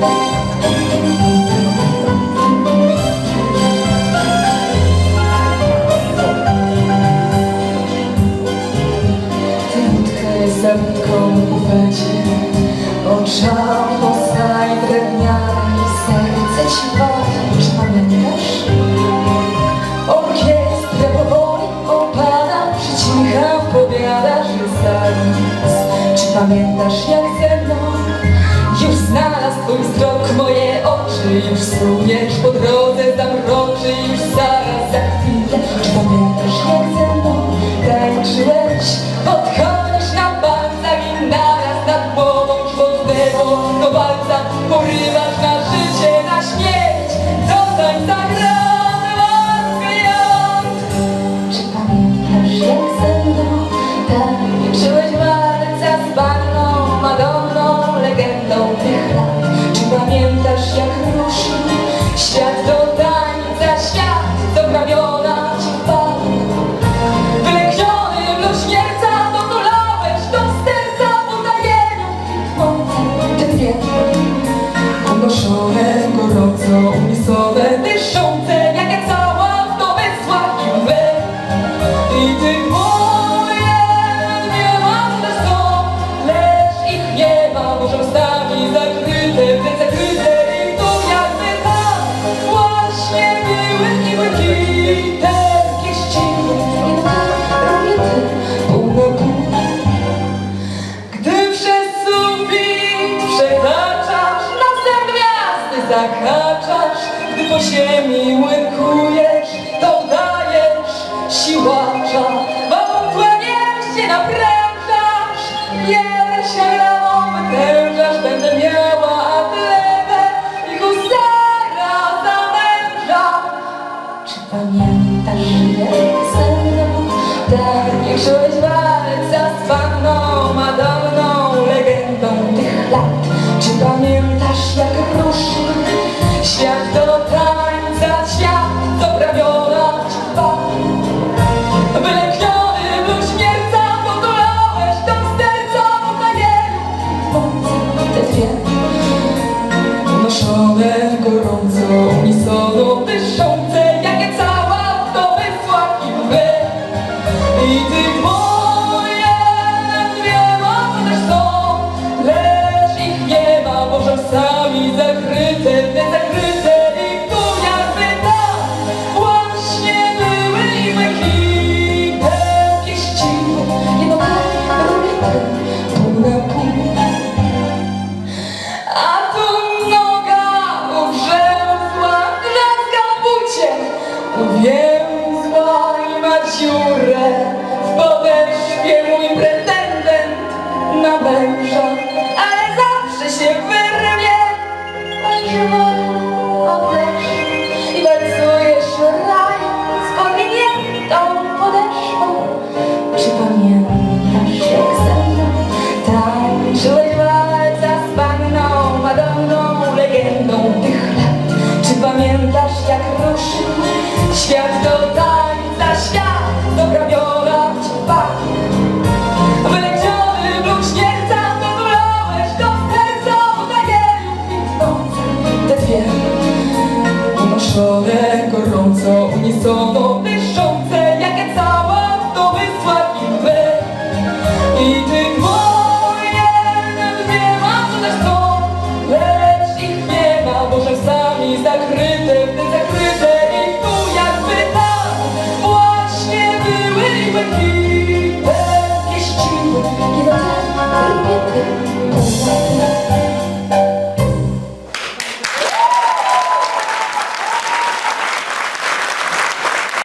Za wędką w bufecie Oczał poznań drewniane Serce ci woli, czy pamiętasz? Orkiestrę powoli opada Przycicha, powiada, że zaraz Czy pamiętasz jak twój wzrok moje oczy Już suniesz po drodze zamroczy Już zaraz za chwilę. Czy pamiętasz jak ze mną Tańczyłeś Podchodzisz świat zahaczasz, gdy po ziemi łykujesz, to dajesz siłacza. Płyniesz się naprężasz, piersią wytężasz, będę miała atletę i husara zamęża. Czy pamiętasz jak ze mną Tańczyłeś walca z panną Madonną Legendą tych lat Czy pamiętasz jak ruszył dziurę. W podeszwie mój pretendent na męża Ale zawsze się wyrwie. Wolno odeszł I walcujesz rając Powiniętą podeszwą? Czy pamiętasz jak ze mną Tańczyłeś walca z panną Madonną Legendą tych lat? Czy pamiętasz jak ruszył Świat do Unoszone gorąco Unisono dyszące Jakie cała w domysłach i łby I tych wojen dwiema to też są Lecz ich nie ma, bo czasami zakryte Te zakryte i tu jakby tam Właśnie były i ścigłe, jednokrotnie robiety